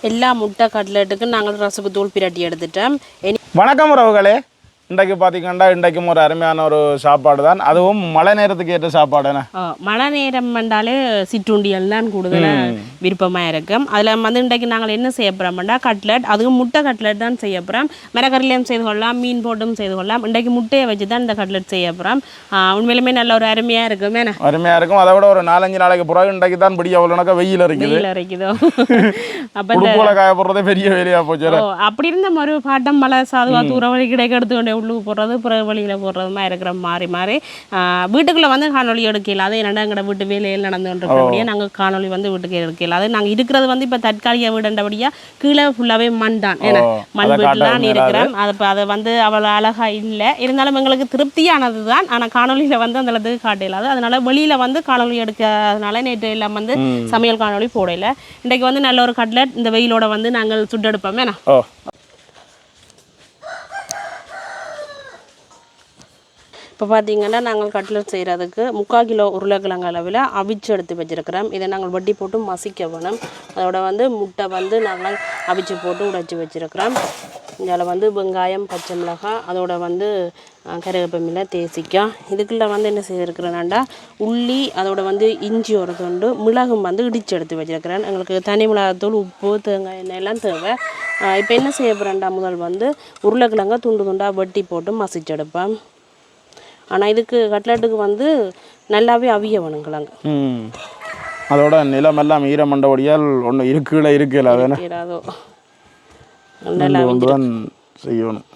எல்லா முட்டை கட்லெட்டுக்கும் நாங்கள் ரசப்பு தூள் பிரட்டி எடுத்துட்டோம். வணக்கம் உறவுகளே. இன்றைக்கு பார்த்தீங்கன்னா இன்றைக்கும் ஒரு அருமையான ஒரு சாப்பாடு தான். அதுவும் மழை நேரத்துக்கு ஏற்ற சாப்பாடுண்ணே மழை நேரம் வந்தாலே சிற்றுண்டியல் தான் கூடுதலாக விருப்பமாக இருக்கும் அதில் வந்து இன்றைக்கு நாங்கள் என்ன செய்ய போகிறோம்னா கட்லெட் அதுவும் முட்டை கட்லெட் தான் செய்ய போகிறோம் மிளகரிலையும் செய்து கொள்ளலாம் மீன் போட்டும் செய்து கொள்ளலாம். இன்றைக்கு முட்டையை வச்சு தான் இந்த கட்லெட் செய்ய போகிறோம் உண்மையிலுமே நல்ல ஒரு அருமையாக இருக்கும் ஏன்னா அருமையாக இருக்கும். அதை விட ஒரு நாலஞ்சு நாளைக்கு பிறகு இன்றைக்கு தான் பிடிக்க அவ்வளோனாக்கா வெயில் இருக்குது வெயில் அரைக்குதோ? அப்போ காய போடுறதே பெரிய வேலையாக போச்சு அப்படி இருந்த மறு பாட்டம் மழை சாதுவா தூர வழி கிடைக்க எடுத்துக்கொண்டே உள்ளுக்கு போடுறது பிற வழியில் போடுறதுமா இருக்கிற மாறி மாறி வீட்டுக்குள்ளே வந்து காணொலி எடுக்கல. அது என்னடா எங்களோட வீட்டு வேலையில் நடந்து கொண்டிருக்கிறபடியே நாங்கள் காணொலி வந்து வீட்டுக்கு எடுக்கல. அது நாங்கள் இருக்கிறது வந்து இப்போ தற்காலிக வீடுன்றபடியாக கீழே ஃபுல்லாகவே மண் தான். ஏன்னா மண் வீட்டில் தான் காட்ட இருக்கிறோம். அது அதை வந்து அவ்வளோ அழகாக இல்லை. இருந்தாலும் எங்களுக்கு திருப்தியானது தான். ஆனால் காணொலியில் வந்து அந்த அளவுக்கு காட்டலாது அதனால வெளியில் வந்து காணொலி எடுக்கிறதுனால நேற்று எல்லாம் வந்து சமையல் காணொலி போடல. இன்றைக்கு வந்து நல்ல ஒரு கட்லெட் இந்த வெயிலோட வந்து நாங்கள் சுட்டெடுப்போம். ஏன்னா இப்போ பார்த்திங்கன்னா நாங்கள் கட்லட் செய்கிறதுக்கு முக்கால் கிலோ உருளைக்கிழங்கு அளவில் அவிச்சு எடுத்து வச்சிருக்கிறோம். இதை நாங்கள் வட்டி போட்டு மசிக்க வேணும். அதோட வந்து முட்டை வந்து நாங்கள் அவிச்சு போட்டு உடைச்சி வச்சுருக்கிறோம். இதில் வந்து வெங்காயம் பச்சை மிளகாய் அதோட வந்து கருவேப்பமில்லை தேசிக்காய் இதுக்குள்ளே வந்து என்ன செய்திருக்கிறேன்னாண்டா உள்ளி அதோட வந்து இஞ்சி ஒரு துண்டு மிளகும் வந்து இடித்து எடுத்து வச்சிருக்கிறேன். எங்களுக்கு தனி மிளகாத்தூள் உப்பு தேங்காய் எண்ணெய் எல்லாம் தேவை. இப்போ என்ன செய்ய போகிறேன்டா முதல் வந்து உருளைக்கிழங்க துண்டு துண்டாக வெட்டி போட்டு மசிச்சு எடுப்பேன். ஆனால் இதுக்கு கட்லெட்டுக்கு வந்து நல்லாவே அவிய வேணுங்களாங்க ம். அதோட நிலமெல்லாம் ஈரமண்டபடியால் ஒன்று இருக்குல இருக்குல்ல அதானே ஏறாதோ நல்லா கொண்டு தான் செய்யணும்.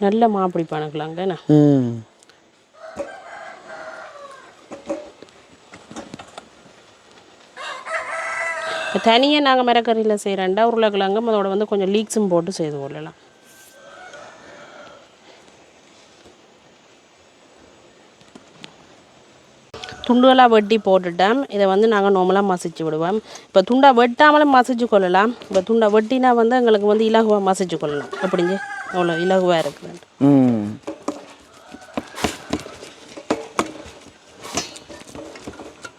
நல்ல மாப்பிடி பணக்கலாங்க என்ன ம் இப்போ தனியாக நாங்கள் மரக்கறியில் செய்கிறேன்டா உருளைக்கிழங்கு அதோட வந்து கொஞ்சம் லீக்ஸும் போட்டு செய்து கொள்ளலாம் துண்டுகளாக வெட்டி போட்டுட்டேன். இதை வந்து நாங்கள் நார்மலாக மசிச்சு விடுவோம். இப்போ துண்டாக வெட்டாமலும் மசிச்சு கொள்ளலாம். இப்போ துண்டை வெட்டினா வந்து எங்களுக்கு வந்து இலகுவாக மசிச்சு கொள்ளலாம். எப்படிங்க? அவ்வளோ இலகுவாக இருக்குது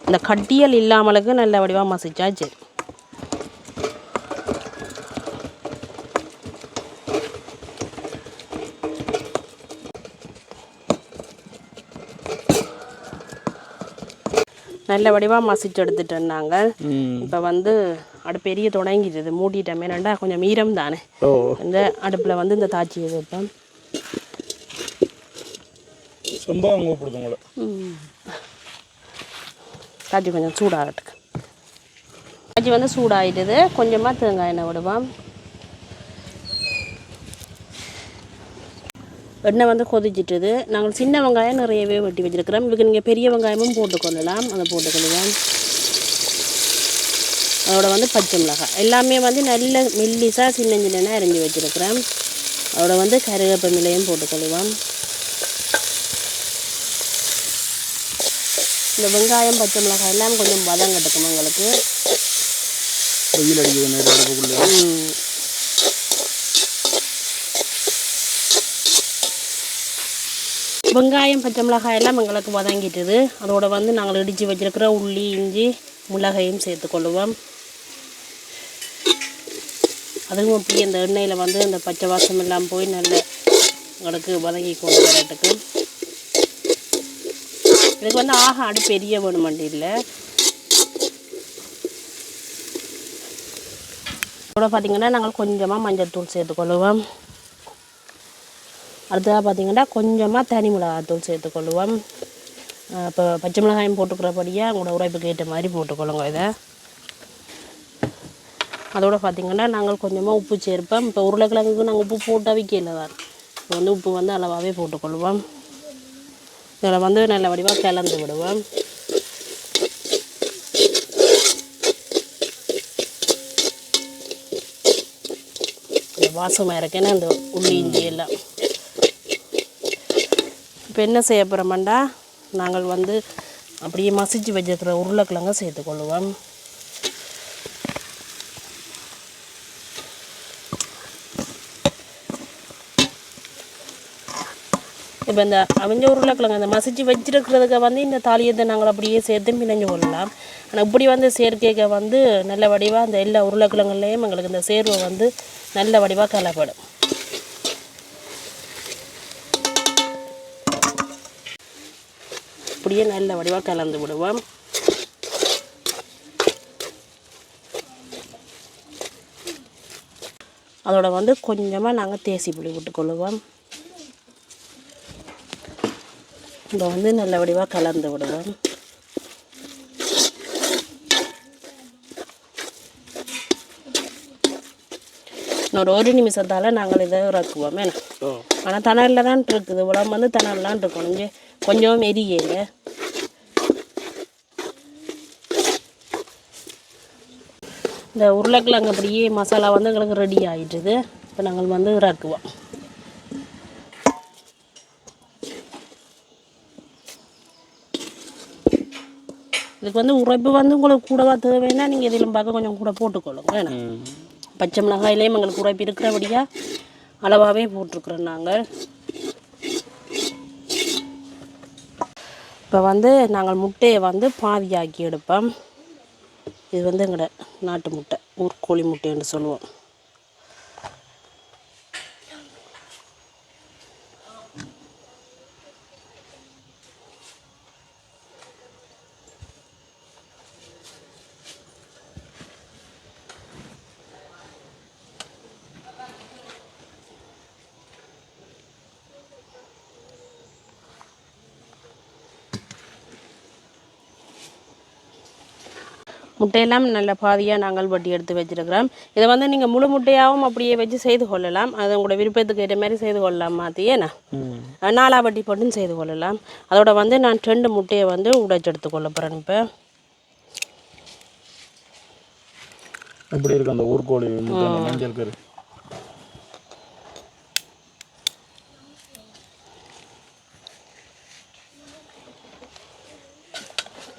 இந்த கட்டியல் இல்லாமலுக்கு நல்ல வடிவாக மசிச்சா சரி நல்ல வடிவாக மசிச்சு எடுத்துட்டோம் நாங்கள் இப்போ வந்து அடுப்பு பெரிய தொடங்கிடுது. மூடிட்டோமே ரெண்டா கொஞ்சம் ஈரம் தானே. இந்த அடுப்பில் வந்து இந்த தாச்சியை உங்களை. காய்ச்சி கொஞ்சம் சூடாகட்டுக்கு காய்ச்சி வந்து சூடாயிடுது. கொஞ்சமாக தேங்காய் எண்ணெய் விடுவோம். எண்ணெய் வந்து கொதிச்சிட்டுது. நாங்கள் சின்ன வெங்காயம் நிறையவே வெட்டி வச்சிருக்கிறோம். இதுக்கு நீங்கள் பெரிய வெங்காயமும் போட்டுக்கொள்ளலாம். அதை போட்டுக்கொள்ளலாம் அதோட வந்து பச்சை மிளகாய். எல்லாமே வந்து நல்ல மெல்லிசாக சின்ன சின்னதாக அரிஞ்சு வச்சிருக்கிறேன் அதோட வந்து கருவேப்பமிலையும் போட்டுக்கொள்ளுவோம். இந்த வெங்காயம் பச்சை மிளகாய் எல்லாம் கொஞ்சம் வதங்கட்டுக்கும் எங்களுக்கு வெயில் அடிக்குது நேரம் அடுப்புக்குள்ளே ம். வெங்காயம் பச்சை மிளகாய் எல்லாம் எங்களுக்கு வதங்கிட்டுது. அதோட வந்து நாங்கள் இடித்து வச்சிருக்கிற உள்ளி இஞ்சி மிளகையும் சேர்த்துக்கொள்ளுவோம் அதுவும் அப்படி இந்த எண்ணெயில் வந்து அந்த பச்சை வாசம் எல்லாம் போய் நல்ல எங்களுக்கு வதங்கி கொண்டு வரட்டுக்கு இதுக்கு வந்து ஆக அடு பெரிய வேணுமண்டி இல்லை. இதோட பார்த்தீங்கன்னா நாங்கள் கொஞ்சமாக மஞ்சள் தூள் சேர்த்துக்கொள்ளுவோம் அடுத்ததாக பார்த்தீங்கன்னா கொஞ்சமாக தனி மிளகாத்தூள் சேர்த்துக்கொள்ளுவோம். இப்போ பச்சை மிளகாயும் போட்டுக்கிறபடியாக உங்களோட உரைப்புக்கு ஏற்ற மாதிரி போட்டுக்கொள்ளுங்க இதை. அதோட பார்த்தீங்கன்னா நாங்கள் கொஞ்சமாக உப்பு சேர்ப்போம். இப்போ உருளைக்கிழங்குக்கு நாங்கள் உப்பு போட்டால் கீழே தான். இப்போ வந்து உப்பு வந்து அளவாகவே போட்டுக்கொள்வோம். இதில் வந்து நல்ல வடிவாக கலந்து விடுவோம். வாசமாக இருக்கேன்னா அந்த உள்ளி இஞ்சி எல்லாம். இப்போ என்ன செய்ய போகிறோமாண்டா நாங்கள் வந்து அப்படியே மசிச்சு வச்சிருக்கிற உருளைக்கிழங்க சேர்த்துக்கொள்ளுவோம் இப்போ இந்த அவிஞ்ச உருளைக்கிழங்கு அந்த மசிச்சு வச்சிருக்கிறதுக்கு வந்து இந்த தாலியத்தை நாங்கள் அப்படியே சேர்த்து பிணைஞ்சு கொள்ளலாம். ஆனால் இப்படி வந்து சேர்க்கைக்கு வந்து நல்ல வடிவாக அந்த எல்லா உருளைக்கிழங்குலேயும் எங்களுக்கு இந்த சேர்வை வந்து நல்ல வடிவாக கலப்படும். அப்படியே நல்ல வடிவாக கலந்து விடுவோம். அதோட வந்து கொஞ்சமாக நாங்கள் தேசி புளி விட்டுக்கொள்ளுவோம். இதை வந்து நல்ல வடிவாக கலந்து விடுவோம். இன்னொரு ஒரு நிமிஷத்தால் நாங்கள் இதை இறக்குவோம் ஆனால் தணலில் தான் இருக்குது. உடம்பு வந்து தணல்லாம் இருக்கணும். கொஞ்சம் எரியல இந்த உருளைக்கிழங்கு அப்படியே மசாலா வந்து எங்களுக்கு ரெடி ஆயிட்டுது. இப்போ நாங்கள் வந்து இறக்குவோம். இதுக்கு வந்து உரைப்பு வந்து உங்களுக்கு கூடவா தேவைன்னா நீங்கள் இதிலும் பார்க்க கொஞ்சம் கூட போட்டுக்கொள்ளுங்க. ஏன்னா பச்சை மிளகாயிலையும் எங்களுக்கு உரைப்பு இருக்கிறபடியாக அளவாகவே போட்டிருக்குறோம் நாங்கள். இப்போ வந்து நாங்கள் முட்டையை வந்து பாதியாக்கி எடுப்போம். இது வந்து எங்களோட நாட்டு முட்டை ஊர்கோழி முட்டைன்னு சொல்லுவோம். முட்டையெல்லாம் நல்ல பாதியாக நாங்கள் வட்டி எடுத்து வச்சிருக்கிறோம். இதை வந்து நீங்கள் முழு முட்டையாகவும் அப்படியே வச்சு செய்து கொள்ளலாம். அது உங்களோட விருப்பத்துக்கு ஏற்ற மாதிரி செய்து கொள்ளலாம் மாற்றி ஏன்னா? நாலா வட்டி போட்டும் செய்து கொள்ளலாம். அதோட வந்து நான் ரெண்டு முட்டையை வந்து உடைச்சு எடுத்துக்கொள்ள போகிறேன் இப்போ. எப்படி இருக்கு அந்த ஊர்கோழி மஞ்சள் கரு?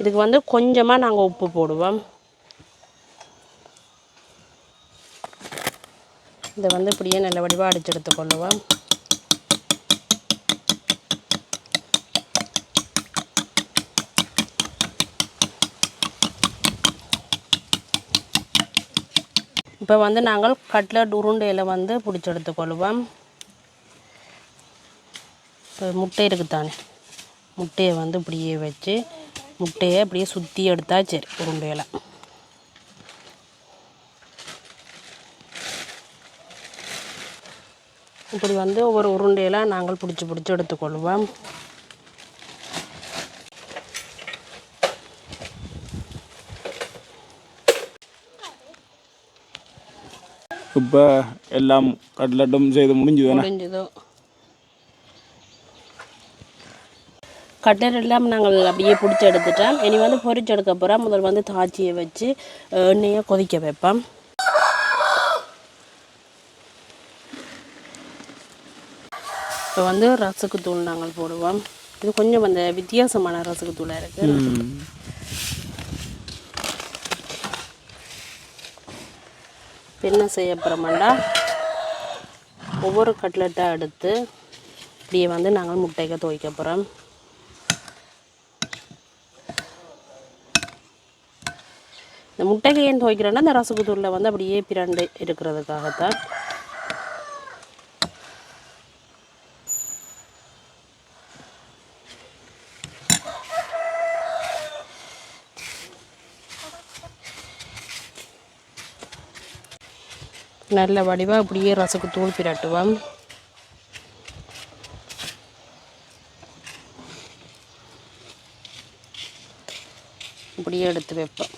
இதுக்கு வந்து கொஞ்சமாக நாங்கள் உப்பு போடுவோம். இதை வந்து இப்படியே நல்ல வடிவாக அடித்து எடுத்துக்கொள்ளுவோம் இப்போ வந்து நாங்கள் கட்லட் உருண்டையில் வந்து பிடிச்சி எடுத்துக்கொள்வோம் இப்போ முட்டை இருக்குதானே முட்டையை வந்து இப்படியே வச்சு முட்டையை அப்படியே சுற்றி எடுத்தால் சரி உருண்டையில் இப்படி வந்து ஒவ்வொரு உருண்டையெல்லாம் நாங்கள் பிடிச்சி பிடிச்சி எடுத்துக்கொள்வோம். இப்போ எல்லாம் கட்லட்டும் செய்து முடிஞ்சுதானே? முடிஞ்சதோ. கட்டர் எல்லாம் நாங்கள் அப்படியே பிடிச்சி எடுத்துட்டோம். இனி வந்து பொரிச்சு எடுக்க போகிறோம் முதல் வந்து தாச்சியை வச்சு எண்ணெயை கொதிக்க வைப்போம். இப்போ வந்து ரசக்கு தூள் நாங்கள் போடுவோம். இது கொஞ்சம் அந்த வித்தியாசமான ரசக்கு தூளாக இருக்குது என்ன செய்ய போகிறோம்டா ஒவ்வொரு கட்லெட்டாக எடுத்து இப்படியே வந்து நாங்கள் முட்டைக்கு துவைக்க போகிறோம் இந்த முட்டைக்கு ஏன் துவைக்கிறோன்னா இந்த ரசகுத்தூரில் வந்து அப்படியே பிரண்டு இருக்கிறதுக்காகத்தான் நல்ல வடிவாக அப்படியே ரசக்கு தூள் பிரட்டுவோம். இப்படியே எடுத்து வைப்போம்.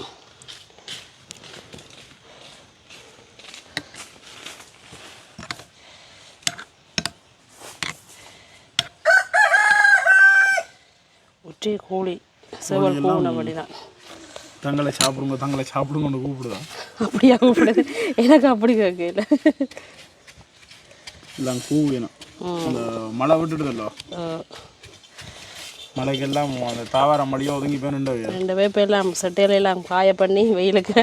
ஒற்றை கோழி செவல் கூனபடி தான் தங்களை சாப்பிடுங்க தங்களை சாப்பிடுங்கன்னு கூப்பிடுதான். அப்படியா கூப்பிடுது எனக்கு அப்படி கேட்கல. எல்லாம் கூவிடணும் அந்த மழை விட்டுடுதல்லோ? மழைக்கெல்லாம் அந்த தாவர மழையோ ஒதுங்கி போய் நின்று ரெண்டு பேர் எல்லாம் சட்டையில எல்லாம் காய பண்ணி வெயிலுக்கு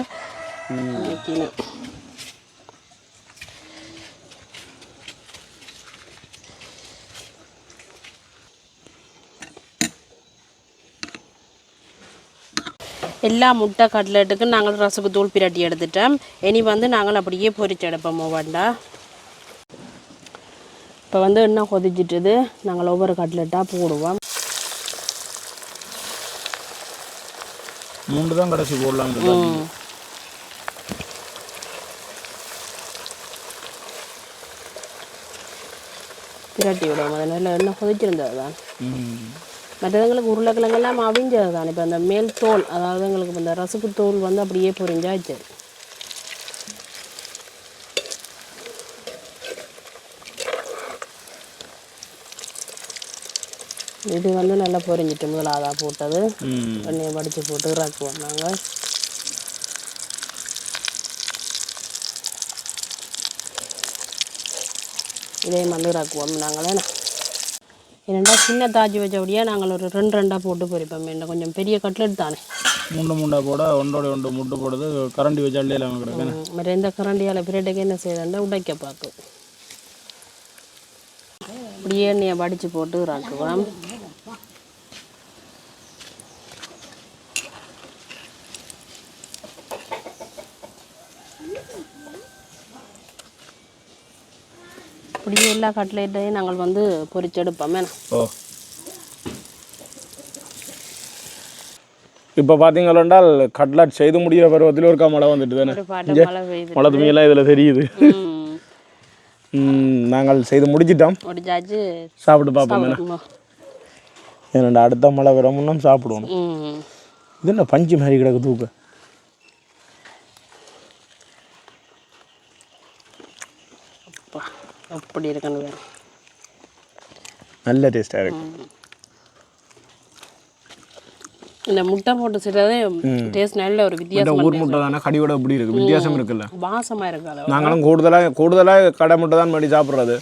எல்லா முட்டை கட்லெட்டுக்கு நாங்கள் ரசக்கு தூள் பிரட்டி எடுத்துட்டோம். இனி வந்து நாங்கள் அப்படியே பொரிச்சு எடுப்போம் ஒவ்வொன்றா இப்போ வந்து எண்ணெய் கொதிச்சிட்டுது. நாங்கள் ஒவ்வொரு கட்லெட்டாக போடுவோம். மூன்று தான் கடைசி போடலாம். பிரட்டி விடுவோம். அதனால எண்ணெய் கொதிச்சிருந்தது தான் மற்றவங்களுக்கு உருளைக்கிழங்கெல்லாம் அவிஞ்சது தான் இப்போ அந்த மேல் தோல் அதாவது எங்களுக்கு இந்த ரசுக்கு தோல் வந்து அப்படியே பொரிஞ்சாச்சு. இது வந்து நல்லா பொரிஞ்சிட்டு முதலாவதாக போட்டது. ம். எண்ணெயை வடித்து போட்டு இறக்குவோம் நாங்கள் இதே மாதிரி இறக்குவோம் நாங்களே என்னடா சின்ன தாஜி வச்சபடியாக நாங்கள் ஒரு ரெண்டு ரெண்டாக போட்டு பொரிப்போம் என்ன கொஞ்சம் பெரிய கட்லெட் தானே. முண்டை முண்டை போட ஒன்றோட ஒன்று முட்டை போடுறது கரண்டி வச்சு அள்ளியில் கிடக்கு ம், மற்ற எந்த கரண்டியால் பிரேட்டுக்கு என்ன செய்யறா உடைக்க பார்க்கும். அப்படியே எண்ணெயை வடித்து போட்டு இறக்குவோம் அப்படியே எல்லா கட்லெட்டையும் நாங்கள் வந்து பொரிச்செடுப்போமே ஓ. இப்போ பார்த்தீங்களென்றால் கட்லட் செய்து முடிகிற பருவத்தில் ஒரு மழை வந்துட்டு தானே? மழை துணியெல்லாம் இதில் தெரியுது. நாங்கள் செய்து முடிச்சிட்டோம். சாப்பிட்டு பார்ப்போம் என்ன? சாப்பிடுவோம். ஏன்னா அடுத்த மழை வர முன்னும் சாப்பிடுவோம். இது என்ன பஞ்சு மாதிரி கிடக்கு தூக்கு அப்பா, அப்படி இருக்கணும் வேறு. நல்ல டேஸ்ட்டாக இருக்கு. இந்த முட்டை போட்டு செய்கிறதே டேஸ்ட் நல்ல ஒரு வித்தியாசம் ஊர் முட்டை தானே கடியோட இப்படி இருக்கு? வித்தியாசம் இருக்குல்ல. வாசமாக இருக்கு நாங்களும் கூடுதலாக கூடுதலாக கடை முட்டை தான் பண்ணி சாப்பிட்றது.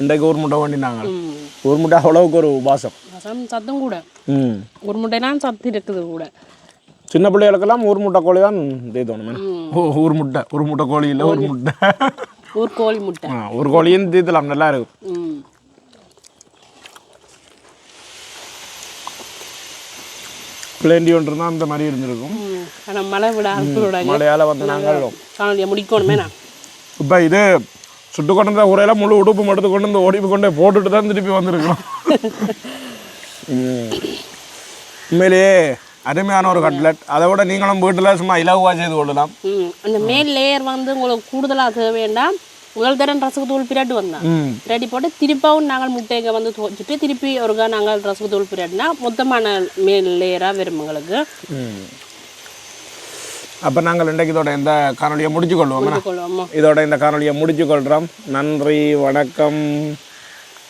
இன்றைக்கு ஊர் முட்டை பண்ணினாங்க ம். ஊர் முட்டை அவ்வளவுக்கு ஒரு வாசம். வாசம் சத்தம் கூட. ம். ஒரு முட்டைலாம் சத்து இருக்குது கூட. சின்ன பிள்ளைகளுக்கெல்லாம் ஊர் முட்டை கோழி தான் இது தோணும். ஓ ஊர் முட்டை. ஒரு முட்டை கோழி இல்லை ஒரு முட்டை. ஊர் கோழி முட்டை. ஒரு கோழியும் தீர்த்தலாம் நல்லா இருக்கும். பிளேண்டி ஒன்று இருந்தால் அந்த மாதிரி இருந்திருக்கும். ஆனால் மழை விட விடாங்க மழையால் வந்து நாங்கள் காணொலியை முடிக்கணுமே நான். இப்போ இது சுட்டு கொண்டு வந்த உரையில முழு உடுப்பு மட்டும் கொண்டு வந்து ஓடி கொண்டு போட்டுட்டு தான் திருப்பி வந்திருக்கிறோம். உண்மையிலேயே அருமையான ஒரு கட்லெட். அதை விட நீங்களும் வீட்டில் சும்மா இலகுவாக செய்து கொள்ளலாம். அந்த மேல் லேயர் வந்து உங்களுக்கு கூடுதலாக தேவையாண்டா முதல் தரம் ரசகு தூள் பிராட்டு வந்தான் பிராட்டி போட்டு திருப்பாவும் நாங்கள் முட்டையை வந்து துவைச்சிட்டு திருப்பி ஒருக்கா நாங்கள் ரசகு தூள் பிராட்டினா மொத்தமான மேல் லேயராக வரும் எங்களுக்கு அப்போ நாங்கள் இன்றைக்கு இதோட இந்த காணொலியை முடிச்சு கொள்வோம் கொள்வோம் இதோட இந்த காணொலியை முடிச்சு கொள்கிறோம் நன்றி வணக்கம்.